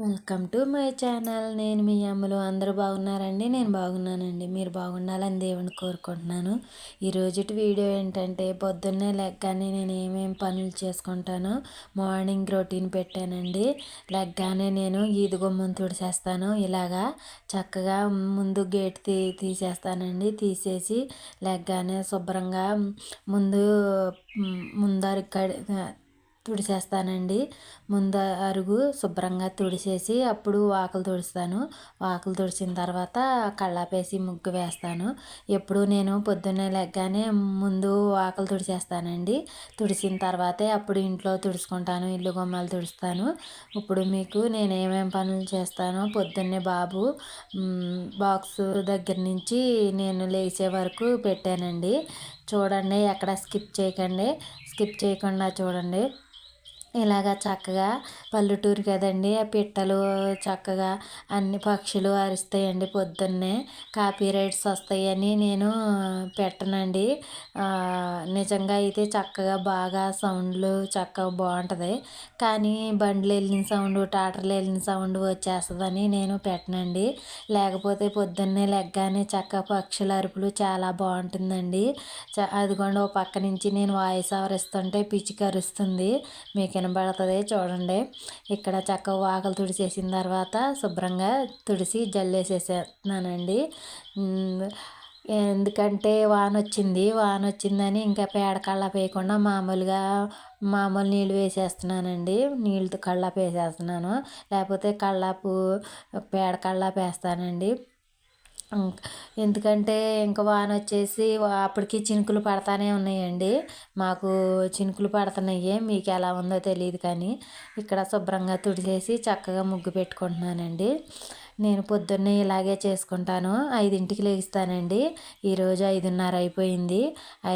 Welcome to my channel. నేను మీ అమ్మలు అందరూ బాగున్నారండి? నేను బాగున్నానండి. మీరు బాగుండాలని దేవుని కోరుకుంటున్నాను. ఈరోజు వీడియో ఏంటంటే పొద్దున్నే లెగ్గానే నేను ఏమేమి పనులు చేసుకుంటానో మార్నింగ్ రొటీన్ పెట్టానండి. లెగ్గానే నేను ఈది గుమ్మం తుడిచేస్తాను. ఇలాగా చక్కగా ముందు గేట్ తీ తీసేస్తానండి. తీసేసి లెగ్గానే శుభ్రంగా ముందు ముందరి కడి తుడిచేస్తానండి. ముందు అరుగు శుభ్రంగా తుడిచేసి అప్పుడు వాకలు తుడుస్తాను. వాకలు తుడిచిన తర్వాత కళ్ళాపేసి ముగ్గు వేస్తాను. ఎప్పుడు నేను పొద్దున్నే లెగ్గానే ముందు వాకలు తుడిచేస్తానండి. తుడిచిన తర్వాతే అప్పుడు ఇంట్లో తుడుచుకుంటాను. ఇల్లు గుమ్మాలు తుడుస్తాను. ఇప్పుడు మీకు నేను ఏమేమి పనులు చేస్తానో పొద్దున్నే బాబు బాక్స్ దగ్గర నుంచి నేను లేచే వరకు పెట్టానండి. చూడండి ఎక్కడ స్కిప్ చేయకండి. స్కిప్ చేయకుండా చూడండి. ఇలాగ చక్కగా పల్లెటూరు కదండి ఆ పిట్టలు చక్కగా అన్ని పక్షులు అరుస్తాయండి పొద్దున్నే. కాపీ రైట్స్ వస్తాయని నేను పెట్టనండి. నిజంగా అయితే చక్కగా బాగా సౌండ్లు చక్కగా బాగుంటుంది. కానీ బండ్లు వెళ్ళిన సౌండ్ టాటర్లు వెళ్ళిన సౌండ్ వచ్చేస్తుందని నేను పెట్టనండి. లేకపోతే పొద్దున్నే లెగ్గానే చక్క పక్షుల అరుపులు చాలా బాగుంటుందండి. చ అదిగోండి ఓ పక్క నుంచి నేను వాయిస్ ఓవర్ ఇస్తుంటే మీకు కనబడుతుంది చూడండి. ఇక్కడ చక్కగా వాకలు తుడిచేసిన తర్వాత శుభ్రంగా తుడిసి జల్లేసేసేస్తున్నానండి ఎందుకంటే వాన వచ్చింది వాన వచ్చిందని ఇంకా పేడ కళ్ళ వేయకుండా మామూలుగా మామూలు నీళ్ళు వేసేస్తున్నానండి. నీళ్ళతో కళ్ళాపు వేసేస్తున్నాను లేకపోతే కళ్ళాపు పేడ కళ్ళాపు వేస్తానండి ఎందుకంటే ఇంకా వాన వచ్చేసి అప్పటికి చినుకులు పడతానే ఉన్నాయండి. మాకు చినుకులు పడుతున్నాయి మీకు ఎలా ఉందో తెలియదు కానీ ఇక్కడ శుభ్రంగా తుడిచేసి చక్కగా ముగ్గు పెట్టుకుంటున్నానండి. నేను పొద్దున్నే ఇలాగే చేసుకుంటాను. ఐదింటికి లేగిస్తానండి ఈరోజు ఐదున్నర అయిపోయింది.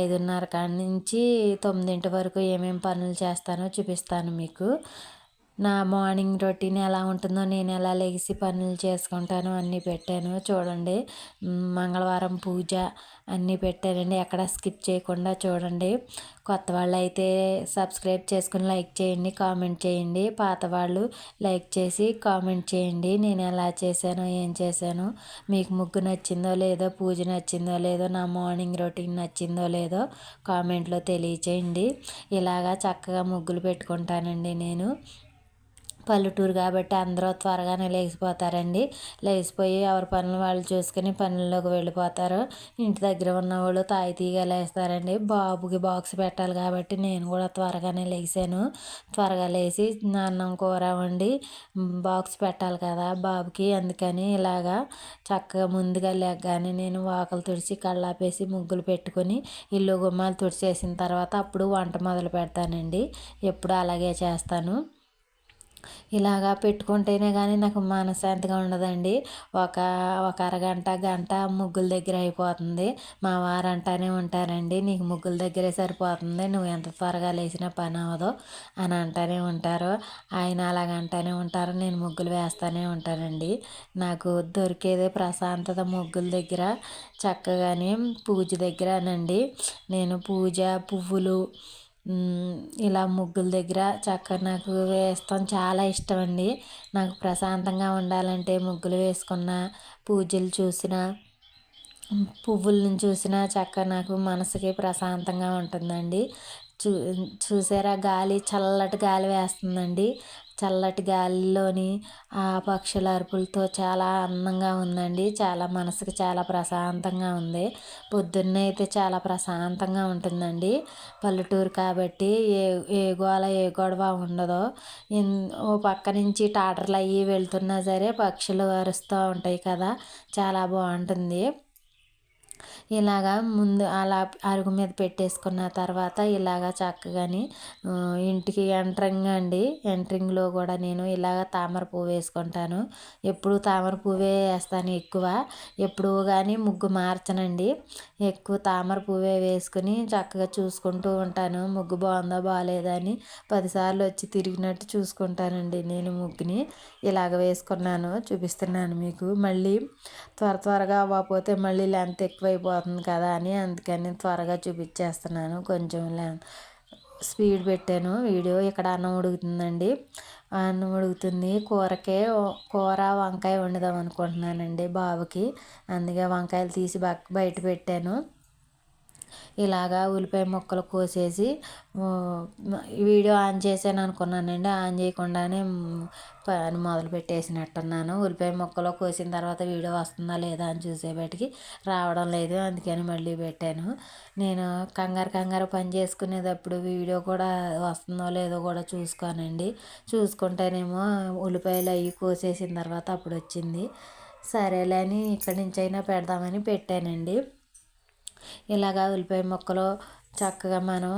ఐదున్నర కాడి నుంచి తొమ్మిదింటి వరకు ఏమేమి పనులు చేస్తానో చూపిస్తాను మీకు. నా మార్నింగ్ రొటీన్ ఎలా ఉంటుందో నేను ఎలా లెగిసి పనులు చేసుకుంటాను అన్నీ పెట్టాను. చూడండి మంగళవారం పూజ అన్నీ పెట్టానండి. ఎక్కడ స్కిప్ చేయకుండా చూడండి. కొత్త వాళ్ళు అయితే సబ్స్క్రైబ్ చేసుకుని లైక్ చేయండి కామెంట్ చేయండి. పాత వాళ్ళు లైక్ చేసి కామెంట్ చేయండి. నేను ఎలా చేశానో ఏం చేశానో మీకు ముగ్గు నచ్చిందో లేదో పూజ నచ్చిందో లేదో నా మార్నింగ్ రొటీన్ నచ్చిందో లేదో కామెంట్లో తెలియచేయండి. ఇలాగా చక్కగా ముగ్గులు పెట్టుకుంటానండి నేను. పల్లెటూరు కాబట్టి అందరూ త్వరగానే లేచిపోతారండి. లేచిపోయి ఎవరి పనులు వాళ్ళు చూసుకుని పనుల్లోకి వెళ్ళిపోతారు. ఇంటి దగ్గర ఉన్న వాళ్ళు తాయితీగా లేస్తారండి. బాబుకి బాక్స్ పెట్టాలి కాబట్టి నేను కూడా త్వరగానే లేచాను. త్వరగా లేచి అన్నం కూర వండి బాక్స్ పెట్టాలి కదా బాబుకి. అందుకని ఇలాగా చక్కగా ముందుగా లేకగానే నేను వాకలు తుడిచి కళ్ళాపేసి ముగ్గులు పెట్టుకొని ఇల్లు గుమ్మాలు తుడిచేసిన తర్వాత అప్పుడు వంట మొదలు పెడతానండి. ఎప్పుడు అలాగే చేస్తాను. ఇలాగా పెట్టుకుంటేనే కానీ నాకు మనశ్శాంతిగా ఉండదండి. ఒక ఒక అరగంట గంట ముగ్గుల దగ్గర అయిపోతుంది. మా వారు అంటానే ఉంటారండి నీకు ముగ్గుల దగ్గరే సరిపోతుంది నువ్వు ఎంత త్వరగా లేచినా పని అవ్వదు అని అంటానే ఉంటారు. ఆయన అలాగంటానే ఉంటారు నేను ముగ్గులు వేస్తూనే ఉంటానండి. నాకు దొరికేదే ప్రశాంతత ముగ్గుల దగ్గర చక్కగానే పూజ దగ్గరనండి. నేను పూజ పువ్వులు ఇలా ముగ్గుల దగ్గర చక్కగా నాకు వేస్తాం చాలా ఇష్టం అండి నాకు ప్రశాంతంగా ఉండాలంటే ముగ్గులు వేసుకున్న పూజలు చూసిన పువ్వులను చూసిన చక్కగా నాకు మనసుకి ప్రశాంతంగా ఉంటుందండి. చూ చూసారా? గాలి చల్లటి గాలి వేస్తుందండి. చల్లటి గాలిలోని ఆ పక్షుల అరుపులతో చాలా అందంగా ఉందండి. చాలా మనసుకు చాలా ప్రశాంతంగా ఉంది. పొద్దున్నే అయితే చాలా ప్రశాంతంగా ఉంటుందండి. పల్లెటూరు కాబట్టి ఏ ఏ గోల ఏ గొడవ ఉండదు. ఓ పక్క నుంచి టాటర్లు అవి వెళ్తున్నా సరే పక్షులు అరుస్తూ ఉంటాయి కదా. చాలా బాగుంటుంది. ఇలాగా ముందు అలా అరుగు మీద పెట్టేసుకున్న తర్వాత ఇలాగ చక్కగాని ఇంటికి ఎంట్రింగ్ అండి. ఎంట్రింగ్లో కూడా నేను ఇలాగ తామర పువ్వు వేసుకుంటాను. ఎప్పుడు తామర పువ్వే వేస్తాను ఎక్కువ. ఎప్పుడు కానీ ముగ్గు మార్చనండి. ఎక్కువ తామర పువ్వే వేసుకుని చక్కగా చూసుకుంటూ ఉంటాను. ముగ్గు బాగుందా బాగాలేదా అని పదిసార్లు వచ్చి తిరిగినట్టు చూసుకుంటానండి నేను ముగ్గుని. ఇలాగ వేసుకున్నాను. చూపిస్తున్నాను మీకు. మళ్ళీ త్వర త్వరగా అవ్వకపోతే మళ్ళీ లెంత్ ఎక్కువ అయిపోతుంది కదా అని అందుకని త్వరగా చూపించేస్తున్నాను. కొంచెం స్పీడ్ పెట్టాను. వీడియో ఇక్కడ అన్నం ఉడుకుతుందండి. అన్నం ఉడుకుతుంది. కూరకే కూర వంకాయ వండుదాం అనుకుంటున్నానండి బాబుకి. అందుకే వంకాయలు తీసి బయట పెట్టాను. ఇలాగా ఉల్లిపాయ ముక్కలు కోసేసి వీడియో ఆన్ చేశాను అనుకున్నానండి. ఆన్ చేయకుండానే పని మొదలు పెట్టేసినట్టున్నాను. ఉల్లిపాయ ముక్కలు కోసిన తర్వాత వీడియో వస్తుందా లేదా అని చూసేపటికి రావడం లేదు. అందుకని మళ్ళీ పెట్టాను. నేను కంగారు కంగారు పని చేసుకునేటప్పుడు వీడియో కూడా వస్తుందో లేదో కూడా చూసుకోనండి. చూసుకుంటేనేమో ఉల్లిపాయలు అవి కోసేసిన తర్వాత అప్పుడు వచ్చింది. సరేలే అని ఇక్కడి నుంచి అయినా పెడదామని పెట్టానండి. ఇలాగా ఉల్లిపాయ ముక్కలు చక్కగా మనం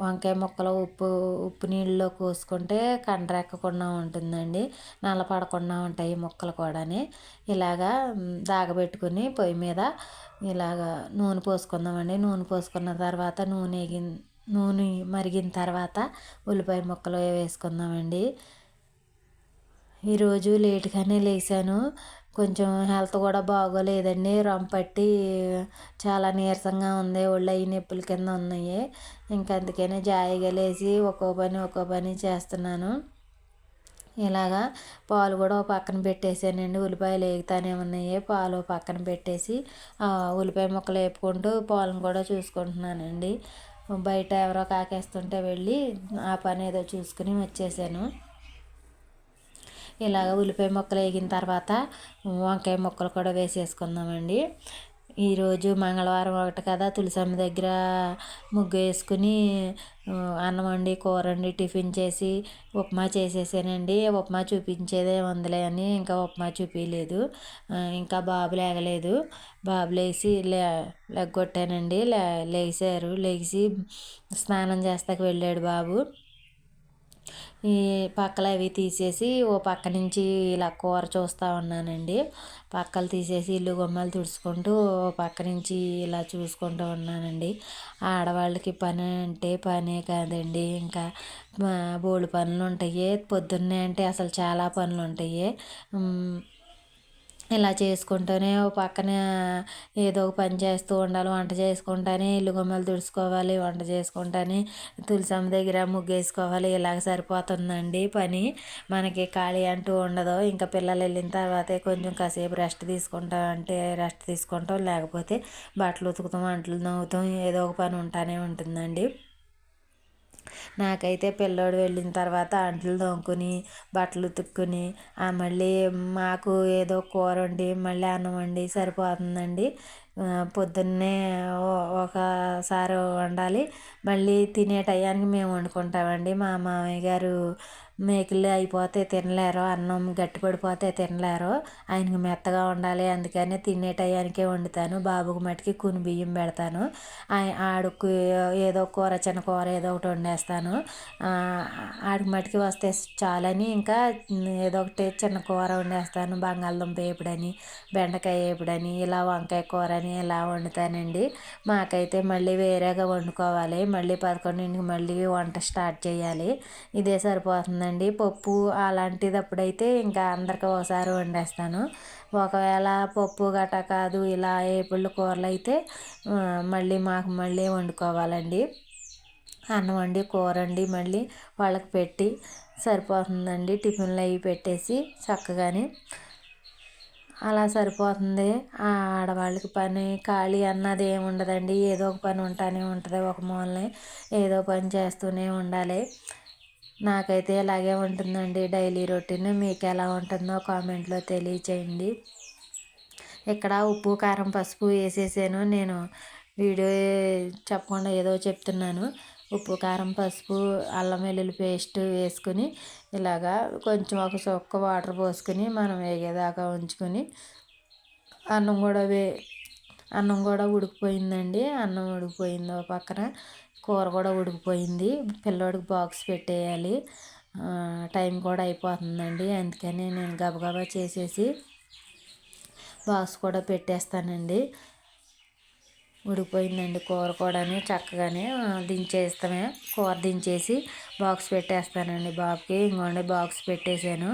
వంకాయ ముక్కలు ఉప్పు ఉప్పు నీళ్ళలో కోసుకుంటే కండ్రెక్కకుండా ఉంటుందండి. నల్లపడకుండా ఉంటాయి ముక్కలు కూడాని. ఇలాగా దాగబెట్టుకుని పొయ్యి మీద ఇలాగా నూనె పోసుకుందామండి. నూనె పోసుకున్న తర్వాత నూనె నూనె మరిగిన తర్వాత ఉల్లిపాయ ముక్కలు వేసుకుందామండి. ఈరోజు లేట్గానే లేచాను. కొంచెం హెల్త్ కూడా బాగోలేదండి. పట్టి చాలా నీరసంగా ఉంది. ఒళ్ళు అయ్యి నొప్పుల కింద ఉన్నాయి. ఇంకా అందుకనే జాయిగా లేచి ఒక్కో పని ఒక్కో పని చేస్తున్నాను. ఇలాగా పాలు కూడా పక్కన పెట్టేసానండి. ఉల్లిపాయలు వేగుతానే ఉన్నాయి. పాలు పక్కన పెట్టేసి ఉల్లిపాయ ముక్కలు వేపుకుంటూ పాలను కూడా చూసుకుంటున్నానండి. బయట ఎవరో కాకేస్తుంటే వెళ్ళి ఆ పని ఏదో చూసుకుని వచ్చేసాను. ఇలాగ ఉల్లిపాయ ముక్కలు వేగిన తర్వాత వంకాయ ముక్కలు కూడా వేసేసుకుందామండి. ఈరోజు మంగళవారం ఒకటి కదా తులసమ్మ దగ్గర ముగ్గు వేసుకుని అన్నం వండి కూర వండి టిఫిన్ చేసి ఉప్మా చేసేసానండి. ఉప్మా చూపించేదే ఉందిలే అని ఇంకా ఉప్మా చూపించలేదు ఇంకా బాబు లేగలేదు. బాబు లేచి లే లెగ్గొట్టానండి. లే లేచారు లేచి స్నానం చేస్తాక వెళ్ళాడు బాబు. ఈ పక్కలు అవి తీసేసి ఓ పక్క నుంచి ఇలా కూర చూస్తూ ఉన్నానండి. పక్కలు తీసేసి ఇల్లు గుమ్మాలు తుడుచుకుంటూ ఓ పక్క నుంచి ఇలా చూసుకుంటూ ఉన్నానండి. ఆడవాళ్ళకి పని అంటే పనే కాదండి. ఇంకా బోళ్ళు పనులు ఉంటాయి. పొద్దున్నే అంటే అసలు చాలా పనులు ఉంటాయి. ఇలా చేసుకుంటూనే ఓ పక్కన ఏదో ఒక పని చేస్తూ ఉండాలి వంట చేసుకుంటానే ఇల్లు గుమ్మలు తుడుచుకోవాలి వంట చేసుకుంటానే తులసమ్మ దగ్గర ముగ్గేసుకోవాలి ఇలాగ సరిపోతుందండి పని. మనకి ఖాళీ అంటూ ఉండదు. ఇంకా పిల్లలు వెళ్ళిన తర్వాతే కొంచెం కాసేపు రెస్ట్ తీసుకుంటాం అంటే రెస్ట్ తీసుకుంటాం. లేకపోతే బట్టలు ఉతుకుతాం వంటలు నవ్వుతాం ఏదో ఒక పని ఉంటానే ఉంటుందండి. నాకైతే పిల్లోడు వెళ్ళిన తర్వాత అంట్లు తోముకుని బట్టలు ఉతుక్కుని మళ్ళీ మాకు ఏదో కూర వండి మళ్ళీ అన్నం వండి సరిపోతుందండి. పొద్దున్నే ఒకసారి వండాలి. మళ్ళీ తినే టయానికి మేము వండుకుంటామండి. మా మామయ్య గారు మేకలు అయిపోతే తినలేరు అన్నం గట్టిపడిపోతే తినలేరు. ఆయనకి మెత్తగా ఉండాలి అందుకని తినే టయానికే వండుతాను. బాబుకి మటుకి కుని బియ్యం పెడతాను. ఆడుకు ఏదో కూర చిన్న కూర ఏదో ఒకటి వండేస్తాను. ఆడికి మటుకి వస్తే చాలని ఇంకా ఏదో ఒకటి చిన్న కూర వండేస్తాను. బంగాళదుంప వేపుడని బెండకాయ వేపుడని ఇలా వంకాయ కూర అని ఇలా వండుతానండి? మాకైతే మళ్ళీ వేరేగా వండుకోవాలి. మళ్ళీ పదకొండింటికి మళ్ళీ వంట స్టార్ట్ చేయాలి. ఇదే సరిపోతుందండి. పప్పు అలాంటిది అప్పుడైతే ఇంకా అందరికి ఒకసారి వండేస్తాను. ఒకవేళ పప్పు గట్ట కాదు ఇలా ఏపుళ్ళు కూరలు అయితే మళ్ళీ మాకు మళ్ళీ వండుకోవాలండి. అన్నం వండి కూర వండి మళ్ళీ వాళ్ళకి పెట్టి సరిపోతుందండి. టిఫిన్లు అవి పెట్టేసి చక్కగానే అలా సరిపోతుంది. ఆడవాళ్ళకి పని ఖాళీ అన్నది ఏమి ఉండదండి. ఏదో ఒక పని ఉంటానే ఉంటుంది. ఒక మూలనే ఏదో పని చేస్తూనే ఉండాలి. నాకైతే ఇలాగే ఉంటుందండి. డైలీ రొటీన్ మీకు ఎలా ఉంటుందో కామెంట్లో తెలియచేయండి. ఇక్కడ ఉప్పు కారం పసుపు వేసేసాను. నేను వీడియో చెప్పకుండా ఏదో చెప్తున్నాను. ఉప్పు కారం పసుపు అల్లం వెల్లుల్లి పేస్ట్ వేసుకుని ఇలాగా కొంచెం ఒక చొక్క వాటర్ పోసుకొని మనం వేగేదాకా ఉంచుకొని అన్నం కూడా వే అన్నం కూడా ఉడికిపోయిందండి. అన్నం ఉడికిపోయింది పక్కన. కూర కూడా ఉడికిపోయింది. పిల్లోడికి బాక్స్ పెట్టేయాలి. టైం కూడా అయిపోతుందండి. అందుకని నేను గబగబా చేసేసి బాక్స్ కూడా పెట్టేస్తానండి. ఉడికిపోయిందండి కూర కూడా చక్కగానే దించేస్తామే. కూర దించేసి బాక్స్ పెట్టేస్తానండి బాబుకి. ఇంకోండి బాక్స్ పెట్టేశాను.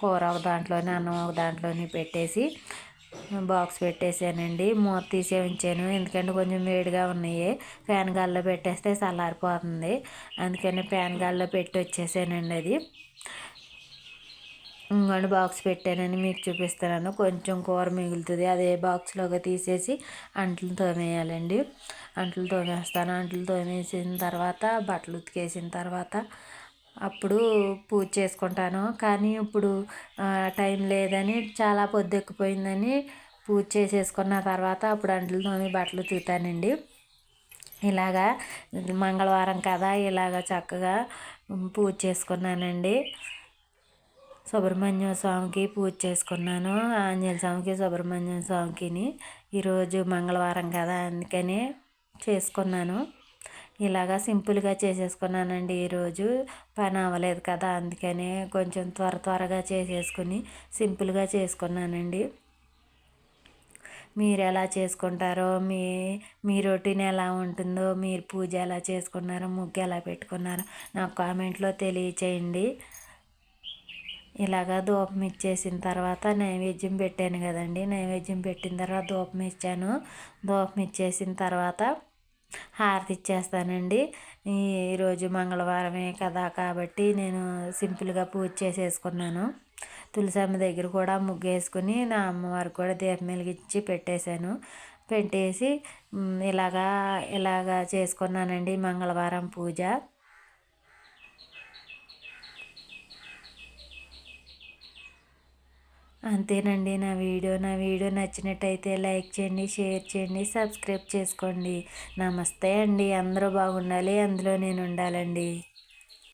కూర ఒక దాంట్లోనే అన్నం ఒక దాంట్లోనే పెట్టేసి బాక్స్ పెట్టేసానండి మూత తీసే ఉంచాను. ఎందుకంటే కొంచెం వేడిగా ఉన్నాయి. ఫ్యాన్ గాల్లో పెట్టేస్తే చల్లారిపోతుంది. అందుకని ఫ్యాన్ గాల్లో పెట్టి వచ్చేసానండి అది. ఇంకోండి బాక్స్ పెట్టానని మీకు చూపిస్తున్నాను కొంచెం కూర మిగులుతుంది. అదే బాక్స్లోకి తీసేసి అంట్లు తోమేయాలండి. అంట్లు తోమేస్తాను. అంట్లు తోమేసిన తర్వాత బట్టలు ఉతికేసిన తర్వాత అప్పుడు పూజ చేసుకుంటాను. కానీ ఇప్పుడు టైం లేదని చాలా పొద్దెక్కిపోయిందని పూజ చేసేసుకున్న తర్వాత అప్పుడు అంట్లు తోమి బట్టలు ఉతుకుతానండి. ఇలాగా మంగళవారం కదా ఇలాగ చక్కగా పూజ చేసుకున్నానండి. సుబ్రహ్మణ్య స్వామికి పూజ చేసుకున్నాను. ఆంజనేయ స్వామికి సుబ్రహ్మణ్య స్వామికిని ఈరోజు మంగళవారం కదా అందుకని చేసుకున్నాను. ఇలాగా సింపుల్గా చేసేసుకున్నానండి ఈరోజు. పని అవ్వలేదు కదా అందుకని కొంచెం త్వర త్వరగా చేసేసుకుని సింపుల్గా చేసుకున్నానండి. మీరు ఎలా చేసుకుంటారో మీ మీ రొటీన్ ఎలా ఉంటుందో మీరు పూజ ఎలా చేసుకున్నారో ముగ్గు ఎలా పెట్టుకున్నారో నాకు కామెంట్లో తెలియచేయండి. ఇలాగా ధూపం ఇచ్చేసిన తర్వాత నైవేద్యం పెట్టాను కదండి. నైవేద్యం పెట్టిన తర్వాత ధూపం ఇచ్చాను. ధూపం ఇచ్చేసిన తర్వాత హారతి ఇచ్చేస్తానండి. ఈరోజు మంగళవారమే కదా కాబట్టి నేను సింపుల్గా పూజ చేసేసుకున్నాను. తులసమ్మ దగ్గర కూడా ముగ్గు వేసుకుని నా అమ్మవారికి కూడా దీపం వెలిగించి పెట్టేశాను. పెట్టేసి ఇలాగా ఇలాగా చేసుకున్నానండి మంగళవారం పూజ. అంతేనండి. నా వీడియో నా వీడియో నచ్చినట్టయితే లైక్ చేయండి షేర్ చేయండి సబ్స్క్రైబ్ చేసుకోండి. నమస్తే అండి. అందరూ బాగుండాలి. అందులో నేను ఉండాలండి.